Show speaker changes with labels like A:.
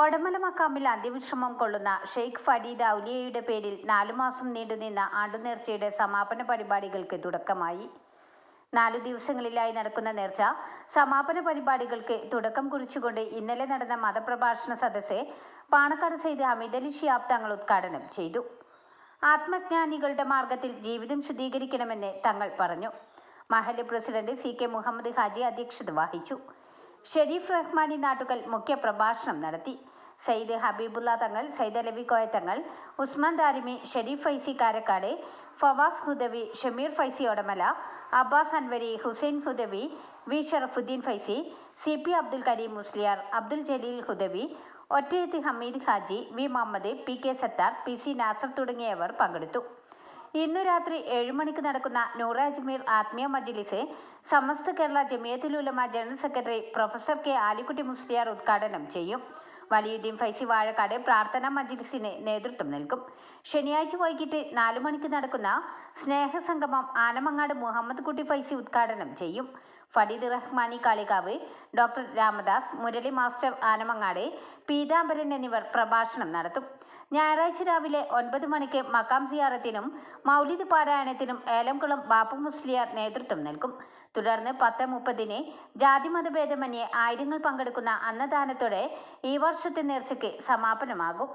A: ഒടമല മക്കാമിൽ അന്ത്യവിശ്രമം കൊള്ളുന്ന ഷെയ്ഖ് ഫരീദ് ഔലിയയുടെ പേരിൽ നാലു മാസം നീണ്ടുനിന്ന ആണ്ടുനേർച്ചയുടെ സമാപന പരിപാടികൾക്ക് തുടക്കമായി. നാലു ദിവസങ്ങളിലായി നടക്കുന്ന നേർച്ച സമാപന പരിപാടികൾക്ക് തുടക്കം കുറിച്ചുകൊണ്ട് ഇന്നലെ നടന്ന മതപ്രഭാഷണ സദസ്സ് പാണക്കാട് സെയ്ത് അമിതലി ഷിയാബ് തങ്ങൾ ഉദ്ഘാടനം ചെയ്തു. ആത്മജ്ഞാനികളുടെ മാർഗത്തിൽ ജീവിതം ശുദ്ധീകരിക്കണമെന്ന് തങ്ങൾ പറഞ്ഞു. Mahal president C K Muhammad Haji അധ്യക്ഷത വഹിച്ചു. ഷെരീഫ് റഹ്മാനി നാട്ടുകൽ മുഖ്യ പ്രഭാഷണം നടത്തി സയ്യിദ് ഹബീബുള്ള തങ്ങൾ Sayyid Alavi Koya Thangal Usman Darimi Sharif Faizi Karakkad Fawaz Hudavi Shameer Faizi Odamala Abbas Anwari Hussain Hudavi V Sharafuddin Faizi C P Abdul Karim Musliyar Abdul Jaleel Hudavi Ottayath Hameed Haji V Muhammad P K Sathar P C Nasar തുടങ്ങിയവർ പങ്കെടുത്തു ഇന്നു രാത്രി ഏഴ് മണിക്ക് നടക്കുന്ന നൂറ അജ്മീർ ആത്മീയ മജ്ലിസ് Samastha Kerala Jamiyyathul Ulama general secretary professor K Alikutty Musliyar ഉദ്ഘാടനം ചെയ്യും. വലിയുദ്ദീൻ ഫൈസി വാഴക്കാട് പ്രാർത്ഥനാ മജ്ലിസിന് നേതൃത്വം നൽകും. ശനിയാഴ്ച വൈകിട്ട് നാലു മണിക്ക് നടക്കുന്ന സ്നേഹസംഗമം ആനമങ്ങാട് മുഹമ്മദ് കുട്ടി ഫൈസി ഉദ്ഘാടനം ചെയ്യും. ഫരീദ് റഹ്മാനി കാളികാവ് ഡോക്ടർ രാമദാസ് മുരളി മാസ്റ്റർ ആനമങ്ങാട് പീതാംബരൻ എന്നിവർ പ്രഭാഷണം നടത്തും. ഞായറാഴ്ച രാവിലെ ഒൻപത് മണിക്ക് മക്കാം സിയാറത്തിനും മൗലിദ് പാരായണത്തിനും ഏലംകുളം ബാപ്പു മുസ്ലിയാർ നേതൃത്വം നൽകും. തുടർന്ന് പത്ത് മുപ്പതിന് ജാതിമതഭേദമന്യേ ആയിരങ്ങൾ പങ്കെടുക്കുന്ന അന്നദാനത്തോടെ ഈ വർഷത്തെ നേർച്ചയ്ക്ക് സമാപനമാകും.